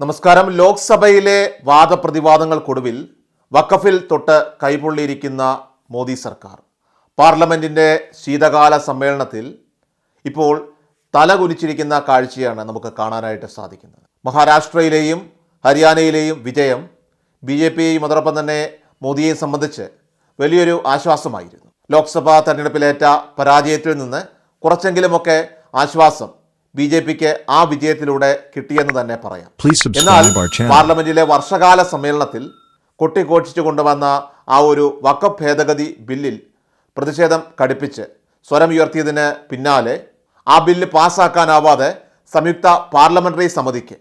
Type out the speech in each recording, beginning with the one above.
നമസ്കാരം. ലോക്സഭയിലെ വാദപ്രതിവാദങ്ങൾക്കൊടുവിൽ വഖഫിൽ തൊട്ട് കൈപൊള്ളിയിരിക്കുന്ന മോദി സർക്കാർ. പാർലമെന്റിന്റെ ശീതകാല സമ്മേളനത്തിൽ ഇപ്പോൾ തലകുനിച്ചിരിക്കുന്ന കാഴ്ചയാണ് നമുക്ക് കാണാനായിട്ട് സാധിക്കുന്നത്. മഹാരാഷ്ട്രയിലെയും ഹരിയാനയിലെയും വിജയം ബി ജെ പിയെയും അതോടൊപ്പം തന്നെ മോദിയെ സംബന്ധിച്ച് വലിയൊരു ആശ്വാസമായിരുന്നു. ലോക്സഭാ തെരഞ്ഞെടുപ്പിലേറ്റ പരാജയത്തിൽ നിന്ന് കുറച്ചെങ്കിലുമൊക്കെ ആശ്വാസം ബി ജെ പിക്ക് ആ വിജയത്തിലൂടെ കിട്ടിയെന്ന് തന്നെ പറയാം എന്നാൽ. പാർലമെന്റിലെ വർഷകാല സമ്മേളനത്തിൽ കൊട്ടിഘോഷിച്ചു കൊണ്ടുവന്ന ആ ഒരു വക്കഫ് ഭേദഗതി ബില്ലിൽ പ്രതിഷേധം കടുപ്പിച്ച് സ്വരം ഉയർത്തിയതിന് പിന്നാലെ ആ ബില്ല് പാസ്സാക്കാനാവാതെ സംയുക്ത പാർലമെന്ററി സമിതിക്ക്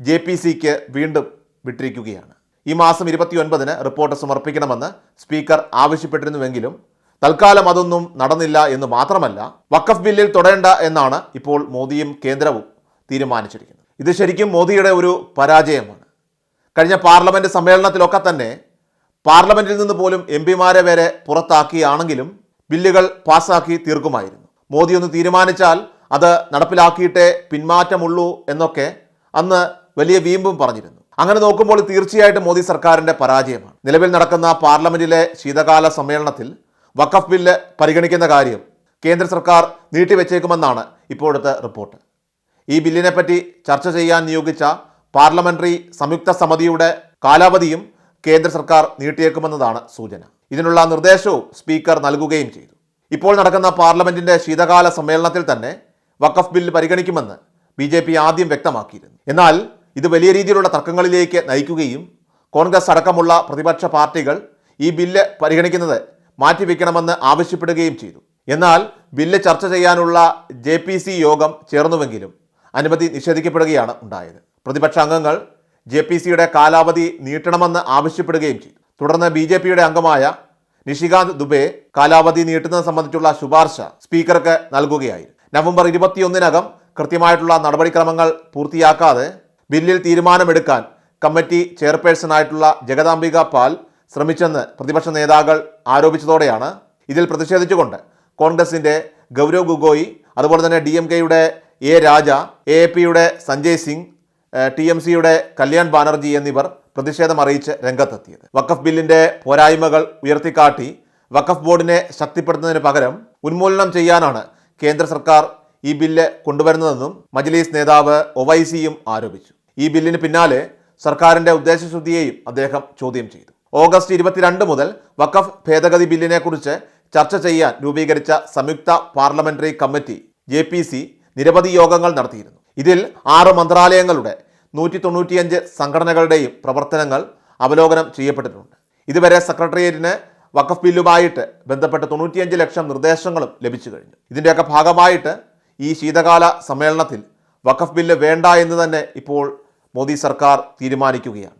ജെ പി സിക്ക് വീണ്ടും വിട്ടിരിക്കുകയാണ് ഈ മാസം ഇരുപത്തിയൊൻപതിന് റിപ്പോർട്ട് സമർപ്പിക്കണമെന്ന് സ്പീക്കർ ആവശ്യപ്പെട്ടിരുന്നുവെങ്കിലും തൽക്കാലം അതൊന്നും നടന്നില്ല എന്ന് മാത്രമല്ല വഖഫ് ബില്ലിൽ തുടരേണ്ട എന്നാണ് ഇപ്പോൾ മോദിയും കേന്ദ്രവും തീരുമാനിച്ചിരിക്കുന്നത്. ഇത് ശരിക്കും മോദിയുടെ ഒരു പരാജയമാണ്. കഴിഞ്ഞ പാർലമെന്റ് സമ്മേളനത്തിലൊക്കെ തന്നെ പാർലമെന്റിൽ നിന്ന് പോലും എം പിമാരെ വരെ പുറത്താക്കിയാണെങ്കിലും ബില്ലുകൾ പാസ്സാക്കി തീർക്കുമായിരുന്നു. മോദി ഒന്ന് തീരുമാനിച്ചാൽ അത് നടപ്പിലാക്കിയിട്ടേ പിന്മാറ്റമുള്ളൂ എന്നൊക്കെ അന്ന് വലിയ വീമ്പും പറഞ്ഞിരുന്നു. അങ്ങനെ നോക്കുമ്പോൾ തീർച്ചയായിട്ടും മോദി സർക്കാരിന്റെ പരാജയമാണ്. നിലവിൽ നടക്കുന്ന പാർലമെന്റിലെ ശീതകാല സമ്മേളനത്തിൽ വഖഫ് ബില്ല് പരിഗണിക്കുന്ന കാര്യം കേന്ദ്ര സർക്കാർ നീട്ടിവെച്ചേക്കുമെന്നാണ് ഇപ്പോഴത്തെ റിപ്പോർട്ട്. ഈ ബില്ലിനെപ്പറ്റി ചർച്ച ചെയ്യാൻ നിയോഗിച്ച പാർലമെന്ററി സംയുക്ത സമിതിയുടെ കാലാവധിയും കേന്ദ്ര സർക്കാർ നീട്ടിയേക്കുമെന്നതാണ് സൂചന. ഇതിനുള്ള നിർദ്ദേശവും സ്പീക്കർ നൽകുകയും ചെയ്തു. ഇപ്പോൾ നടക്കുന്ന പാർലമെന്റിന്റെ ശീതകാല സമ്മേളനത്തിൽ തന്നെ വഖഫ് ബില്ല് പരിഗണിക്കുമെന്ന് ബി ജെ പി ആദ്യം വ്യക്തമാക്കിയിരുന്നു. എന്നാൽ ഇത് വലിയ രീതിയിലുള്ള തർക്കങ്ങളിലേക്ക് നയിക്കുകയും കോൺഗ്രസ് അടക്കമുള്ള പ്രതിപക്ഷ പാർട്ടികൾ ഈ ബില്ല് പരിഗണിക്കുന്നത് മാറ്റിവെക്കണമെന്ന് ആവശ്യപ്പെടുകയും ചെയ്തു. എന്നാൽ ബില്ല് ചർച്ച ചെയ്യാനുള്ള ജെ പി സി യോഗം ചേർന്നുവെങ്കിലും അനുമതി നിഷേധിക്കപ്പെടുകയാണ് ഉണ്ടായത്. പ്രതിപക്ഷ അംഗങ്ങൾ ജെ പി സിയുടെ കാലാവധി നീട്ടണമെന്ന് ആവശ്യപ്പെടുകയും ചെയ്തു. തുടർന്ന് ബി ജെ പിയുടെ അംഗമായ നിഷികാന്ത് ദുബെ കാലാവധി നീട്ടുന്നത് സംബന്ധിച്ചുള്ള ശുപാർശ സ്പീക്കർക്ക് നൽകുകയായിരുന്നു. നവംബർ ഇരുപത്തിയൊന്നിനകം കൃത്യമായിട്ടുള്ള നടപടിക്രമങ്ങൾ പൂർത്തിയാക്കാതെ ബില്ലിൽ തീരുമാനമെടുക്കാൻ കമ്മിറ്റി ചെയർപേഴ്സണായിട്ടുള്ള ജഗദാംബിക പാൽ ശ്രമിച്ചെന്ന് പ്രതിപക്ഷ നേതാക്കൾ ആരോപിച്ചതോടെയാണ് ഇതിൽ പ്രതിഷേധിച്ചുകൊണ്ട് കോൺഗ്രസിന്റെ ഗൗരവ് ഗൊഗോയി അതുപോലെ തന്നെ ഡി എം കെയുടെ എ രാജ എ പിയുടെ സഞ്ജയ് സിംഗ് ടി എം സിയുടെ കല്യാൺ ബാനർജി എന്നിവർ പ്രതിഷേധം അറിയിച്ച് രംഗത്തെത്തിയത്. വഖഫ് ബില്ലിന്റെ പോരായ്മകൾ ഉയർത്തിക്കാട്ടി വഖഫ് ബോർഡിനെ ശക്തിപ്പെടുത്തുന്നതിന് പകരം ഉന്മൂലനം ചെയ്യാനാണ് കേന്ദ്ര സർക്കാർ ഈ ബില്ല് കൊണ്ടുവരുന്നതെന്നും മജ്ലീസ് നേതാവ് ഒവൈസിയും ആരോപിച്ചു. ഈ ബില്ലിന് പിന്നാലെ സർക്കാരിന്റെ ഉദ്ദേശശുദ്ധിയെയും അദ്ദേഹം ചോദ്യം ചെയ്തു. ഓഗസ്റ്റ് ഇരുപത്തിരണ്ട് മുതൽ വഖഫ് ഭേദഗതി ബില്ലിനെക്കുറിച്ച് ചർച്ച ചെയ്യാൻ രൂപീകരിച്ച സംയുക്ത parliamentary committee J P C നിരവധി യോഗങ്ങൾ നടത്തിയിരുന്നു. ഇതിൽ ആറ് മന്ത്രാലയങ്ങളുടെ നൂറ്റി തൊണ്ണൂറ്റിയഞ്ച് സംഘടനകളുടെയും പ്രവർത്തനങ്ങൾ അവലോകനം ചെയ്യപ്പെട്ടിട്ടുണ്ട്. ഇതുവരെ സെക്രട്ടേറിയറ്റിന് വഖഫ് ബില്ലുമായിട്ട് ബന്ധപ്പെട്ട് തൊണ്ണൂറ്റിയഞ്ച് ലക്ഷം നിർദ്ദേശങ്ങളും ലഭിച്ചു കഴിഞ്ഞു. ഇതിന്റെയൊക്കെ ഭാഗമായിട്ട് ഈ ശീതകാല സമ്മേളനത്തിൽ വഖഫ് ബില്ല് വേണ്ട എന്ന് തന്നെ ഇപ്പോൾ മോദി സർക്കാർ തീരുമാനിക്കുകയാണ്.